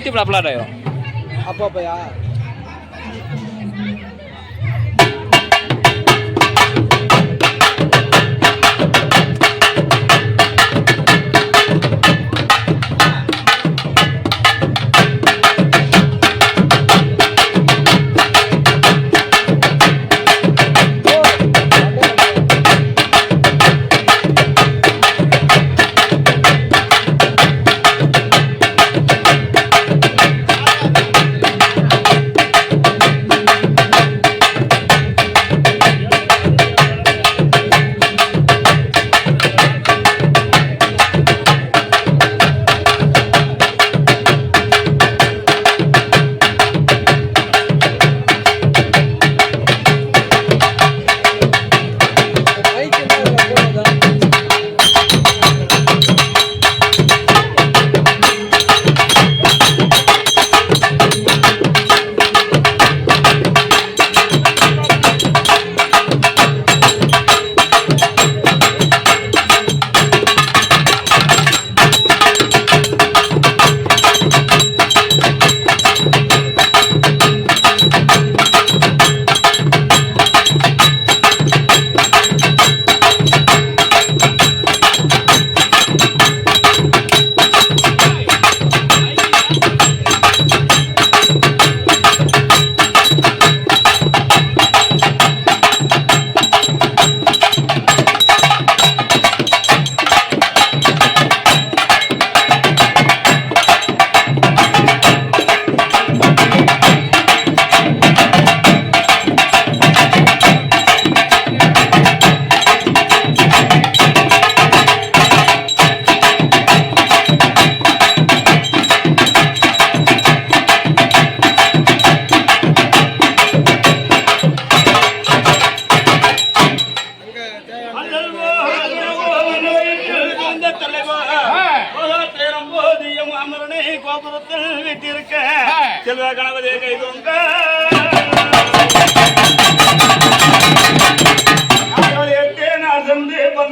ஆமாம் யூடியூப்பில் அப்லோட் ஆயிரும் அப்போ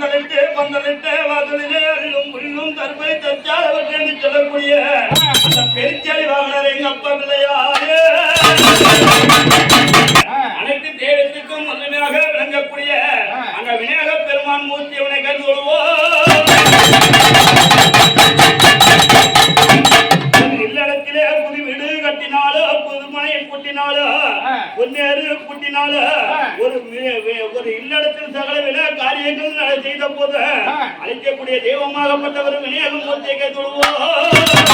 பந்தலிட்டு பந்தலிட்டு வாசலிலே அருளும் புரியும் தற்பை தச்சாலவர் என்று சொல்லக்கூடிய அந்த பெருச்சாலி வாகனர் எங்க அப்பா பிள்ளையா ஒரு ஒரு இல்லடத்தில் சகல வின காரியங்கள் செய்த போது அழைக்கக்கூடிய தெய்வமாகப்பட்டவர் விநாயகம் மூர்த்தியை கைதொழுவோம்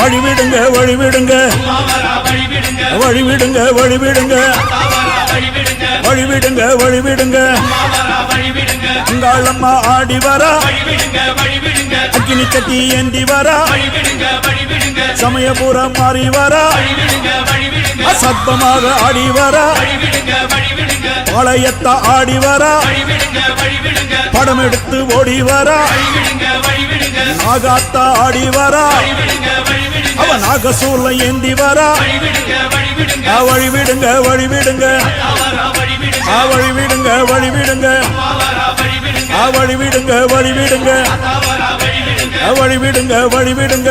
வழிவிடுங்க வழிவிடுங்க. வழிவிடுங்க வழிவிடுங்க. வழிவிடுங்க வழிவிடுங்க. அங்காளம்மா ஆடி வரா. அக்கினி கட்டி ஏந்தி வரா. சமயபுரம் மாறி வரா. சத்தமாக ஆடி வரா. பாளையத்த ஆடி வரா. படம் எடுத்து ஓடி வரா. ஆகாத்தா ஆடி வரா. அவ நாகசூர்ல ஏந்தி வரா. ஆ, வழி விடுங்க வழி விடுங்க வழி விடுங்க வழி விடுங்க வழி விடுங்க வழி விடுங்க ஆ, வழி விடுங்க வழி விடுங்க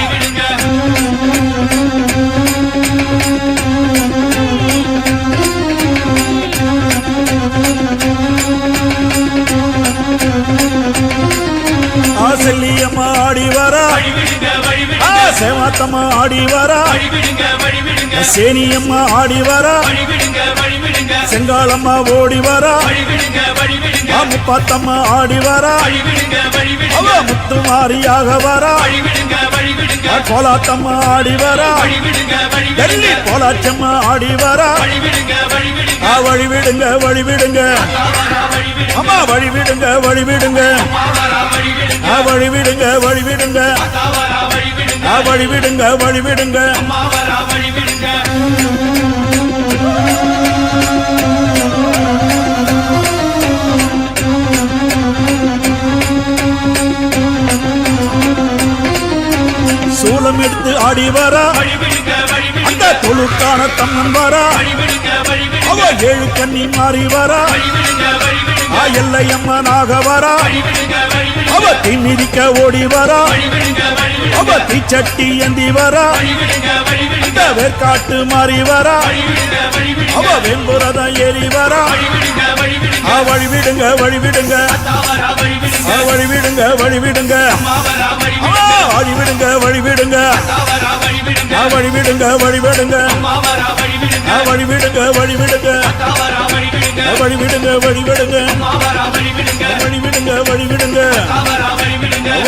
செல்லியம்மா ஆடி வரா. ஆ, சேவாத்தம்மா ஆடி வரா. சேனியம்மா ஆடி வரா. செங்காலம்மா ஓடி வரா. முப்பாத்தம்மா ஆடி வரா. அவ முத்து மாரியாக வரா கோலாத்தம்மா ஆடி வரா. டெல்லி கோலாச்சம்மா ஆடி வரா. ஆ, வழி விடுங்க வழி விடுங்க அம்மா வழி விடுங்க வழி விடுங்க வழிவிடுங்க வழிவிடுங்க. வழிவிடுங்க வழிவிடுங்க. சூலம் எடுத்து ஆடி வரா. அந்த தொழுக்கான தம்மன் வரா. அவ ஏழு கண்ணி மாறி வரா. எல்லையம்மனாக வரா. அவ தீமிதிக்க ஓடி வரா. அவ தீச்சட்டி ஏந்தி வரா. இந்த வேர்க்காட்டு மாறி வரா. அவ வெண்புரதம் ஏறி வரா. ஆ வழி விடுங்க வழி விடுங்க வழி விடுங்க வழி விடுங்க வழி விடுங்க வழி விடுங்க வழி விடுங்க வழி விடுங்க வழி விடுங்க வழி விடுங்க வழிவிடுங்க. வழிவிடுங்க வழிவிடுங்க. வழிவிடுங்க.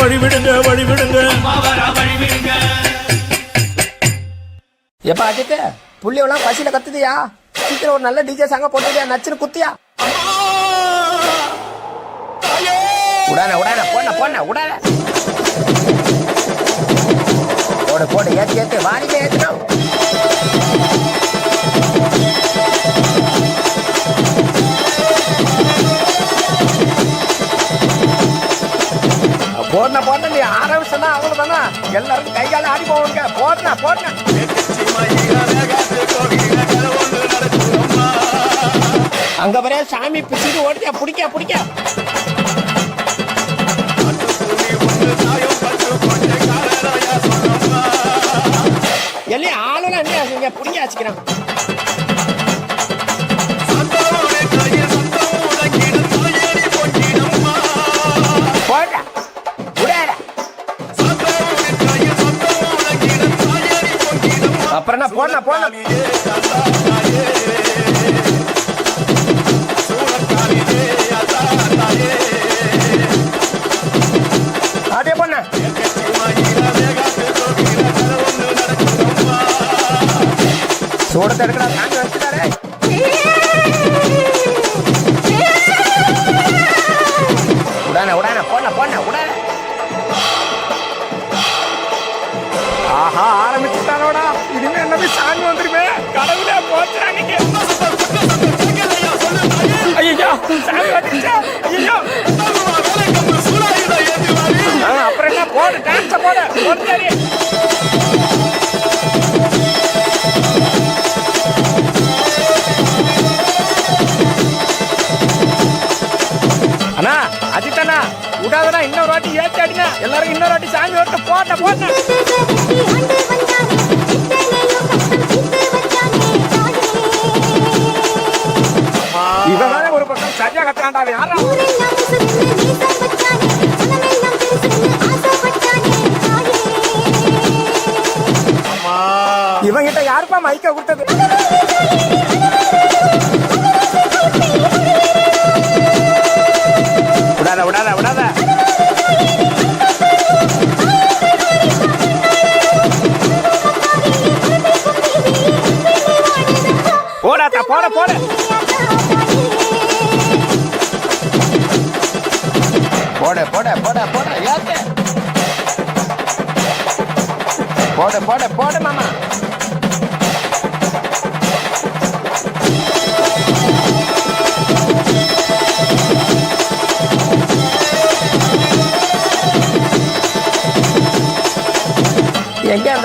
வழிவிடுங்க வழிவிடுங்க. வழிவிடுங்க. எப்பா அஜித்து புள்ளியெல்லாம் பசியில கத்துதியா? சீக்கிரம் ஒரு நல்ல டிஜே சாங்க போட்டுதியா நச்சுன்னு குத்தியா? உடான உடான போன போன உடான போடு போடு ஏத்து ஏத்து வாரிக்க ஏத்துனோம் போடன போட்ட நீ ஆரம்பிச்சா அவ்வளவுதானா? எல்லாரும் கை கால ஆடி போவாங்க. போடன போடன. அங்க வரையா சாமி பிடிச்சிட்டு ஓடுதியா பிடிக்க பிடிக்க. போன போன அதே போன சூடத்தை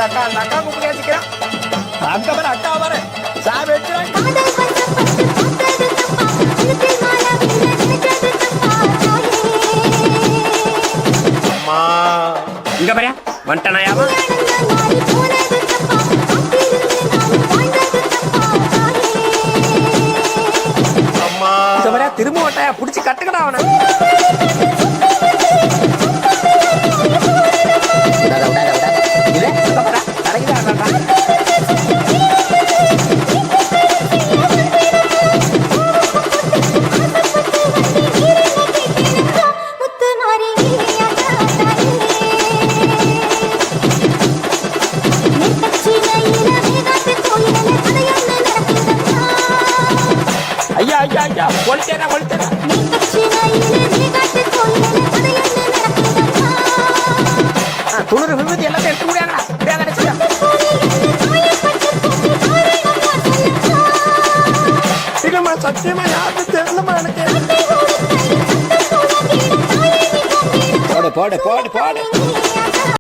அக்கா அந்த அக்கா கூப்பிட்டு கேட்டுக்கிறான் அக்கா வர அக்கா வர சாமி வச்சுறாங்க இங்க பாரு வந்துட்டானா யாவா இங்க பாரு திரும்ப வட்டாயா புடிச்சு கட்டுக்கடா அவனை. ஐயா ஐயா ஐயா கொளுத்தேனா விபத்து எல்லாத்தையும் எடுத்து முடியாங்கடா முடியாத இல்லம்மா சத்தியமா யாருக்கும் எனக்கு.